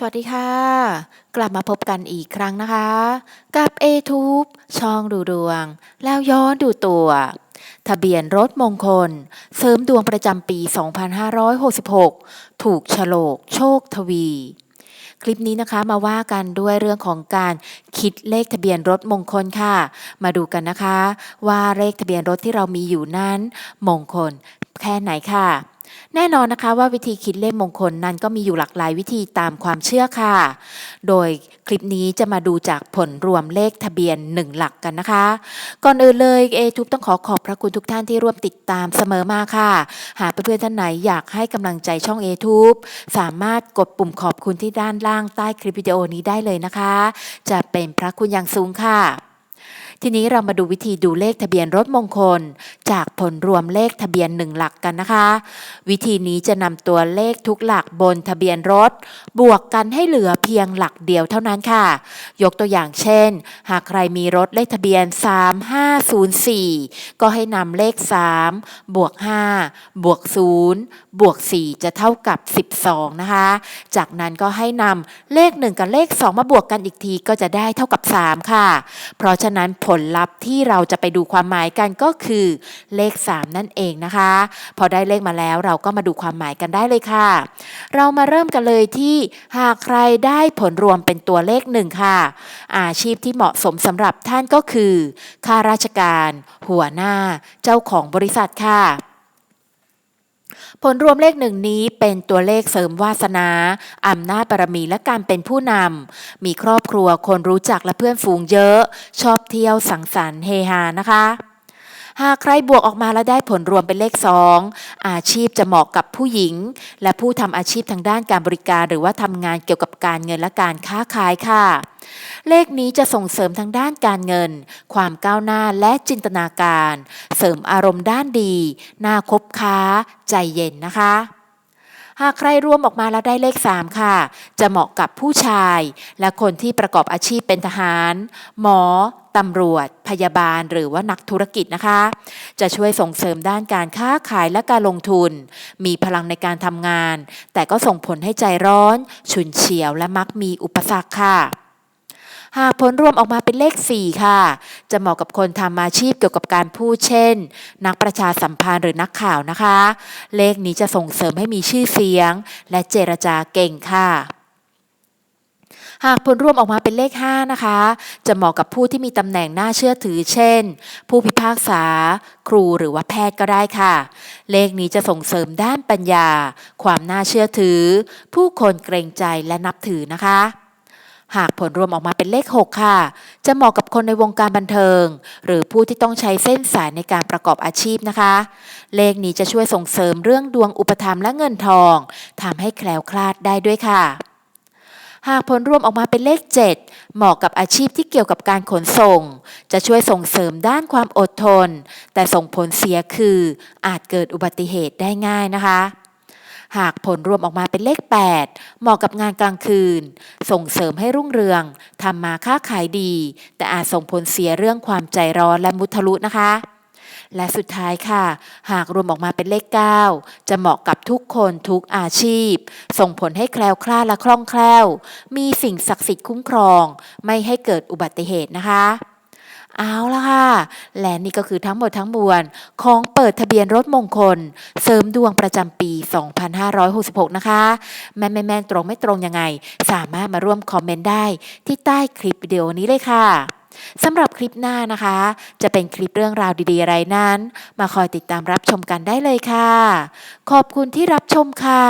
สวัสดีค่ะ กลับมาพบกันอีกครั้งนะคะ กับ a t u b e ช่องดูดวง แล้วย้อนดูตัว ทะเบียนรถมงคล เสริมดวงประจำปี 2566 ถูกฉลกโชคทวี คลิปนี้นะคะมาว่ากันด้วยเรื่องของการคิดเลขทะเบียนรถมงคลค่ะ มาดูกันนะคะ ว่าเลขทะเบียนรถที่เรามีอยู่นั้น มงคลแค่ไหนค่ะ แน่นอนนะคะว่าวิธีคิดเลขมงคลนั้นก็มีอยู่หลากหลายวิธีตามความเชื่อค่ะ โดยคลิปนี้จะมาดูจากผลรวมเลขทะเบียน 1 หลักกันนะคะ ก่อนอื่นเลยเอทูบต้องขอขอบพระคุณทุกท่านที่ร่วมติดตามเสมอมาค่ะ หากเพื่อนๆท่านไหนอยากให้กำลังใจช่อง a t u b e สามารถกดปุ่มขอบคุณที่ด้านล่างใต้คลิปวิดีโอนี้ได้เลยนะคะ จะเป็นพระคุณอย่างสูงค่ะ ทีนี้เรามาดูวิธีดูเลขทะเบียนรถมงคล จากผลรวมเลขทะเบียนหนึ่งหลักกันนะคะ วิธีนี้จะนำตัวเลขทุกหลักบนทะเบียนรถ บวกกันให้เหลือเพียงหลักเดียวเท่านั้นค่ะ ยกตัวอย่างเช่น หากใครมีรถเลขทะเบียน 3504 ก็ให้นำเลข 3 บวก 5 บวก 0 บวก 4 จะเท่ากับ 12 นะคะ จากนั้นก็ให้นำเลข 1 กับเลข 2 มาบวกกันอีกทีก็จะได้เท่ากับ 3 ค่ะ เพราะฉะนั้นผผลลัพธ์ที่เราจะไปดูความหมายกันก็คือเลข 3 นั่นเองนะคะ พอได้เลขมาแล้วเราก็มาดูความหมายกันได้เลยค่ะ เรามาเริ่มกันเลยที่หากใครได้ผลรวมเป็นตัวเลขหนึ่งค่ะ อาชีพที่เหมาะสมสำหรับท่านก็คือข้าราชการ หัวหน้า เจ้าของบริษัทค่ะ ผลรวมเลขหนึ่งนี้เป็นตัวเลขเสริมวาสนาอำนาจบารมีและการเป็นผู้นำ มีครอบครัวคนรู้จักและเพื่อนฝูงเยอะ ชอบเที่ยวสังสรรค์เฮฮานะคะ หากใครบวกออกมาแล้วได้ผลรวมเป็นเลข2อาชีพจะเหมาะกับผู้หญิง และผู้ทำอาชีพทางด้านการบริการ หรือว่าทำงานเกี่ยวกับการเงินและการค้าขายค่ะ เลขนี้จะส่งเสริมทางด้านการเงิน ความก้าวหน้าและจินตนาการ เสริมอารมณ์ด้านดีน่าคบค้า ใจเย็นนะคะหากใครรวมออกมาแล้วได้เลข 3 ค่ะ จะเหมาะกับผู้ชาย และคนที่ประกอบอาชีพเป็นทหาร หมอ ตำรวจ พยาบาล หรือว่านักธุรกิจนะคะ จะช่วยส่งเสริมด้านการค้าขายและการลงทุน มีพลังในการทำงาน แต่ก็ส่งผลให้ใจร้อน ฉุนเฉียวและมักมีอุปสรรคค่ะ หากผลรวมออกมาเป็นเลข 4 ค่ะ จะเหมาะกับคนทำอาชีพเกี่ยวกับการพูดเช่น นักประชาสัมพันธ์หรือนักข่าวนะคะ เลขนี้จะส่งเสริมให้มีชื่อเสียง และเจรจาเก่งค่ะหากผลรวมออกมาเป็นเลข 5 นะคะ จะเหมาะกับผู้ที่มีตำแหน่งน่าเชื่อถือ เช่น ผู้พิพากษา ครูหรือว่าแพทย์ก็ได้ค่ะ เลขนี้จะส่งเสริมด้านปัญญา ความน่าเชื่อถือ ผู้คนเกรงใจและนับถือนะคะ หากผลรวมออกมาเป็นเลข 6 ค่ะ จะเหมาะกับคนในวงการบันเทิง หรือผู้ที่ต้องใช้เส้นสายในการประกอบอาชีพนะคะ เลขนี้จะช่วยส่งเสริมเรื่องดวงอุปถัมและเงินทองทำให้แคล้วคลาดได้ด้วยค่ะหากผลรวมออกมาเป็นเลข 7 เหมาะกับอาชีพที่เกี่ยวกับการขนส่ง จะช่วยส่งเสริมด้านความอดทน แต่ส่งผลเสียคืออาจเกิดอุบัติเหตุได้ง่ายนะคะ หากผลรวมออกมาเป็นเลข 8 เหมาะกับงานกลางคืน ส่งเสริมให้รุ่งเรืองทำมาค้าขายดี แต่อาจส่งผลเสียเรื่องความใจร้อนและมุทะลุนะคะและสุดท้ายค่ะ หากรวมออกมาเป็นเลข 9 จะเหมาะกับทุกคนทุกอาชีพ ส่งผลให้แคล้วคลาดและคล่องแคล่ว มีสิ่งศักดิ์สิทธิ์คุ้มครอง ไม่ให้เกิดอุบัติเหตุนะคะ เอาละค่ะ และนี่ก็คือทั้งหมดทั้งมวล ของเปิดทะเบียนรถมงคล เสริมดวงประจำปี 2566 นะคะแม่นไม่แม่ตรงไม่ตรงยังไง สามารถมาร่วมคอมเมนต์ได้ที่ใต้คลิปวิดีโอนี้เลยค่ะสำหรับคลิปหน้านะคะ จะเป็นคลิปเรื่องราวดีๆอะไรนั้น มาคอยติดตามรับชมกันได้เลยค่ะ ขอบคุณที่รับชมค่ะ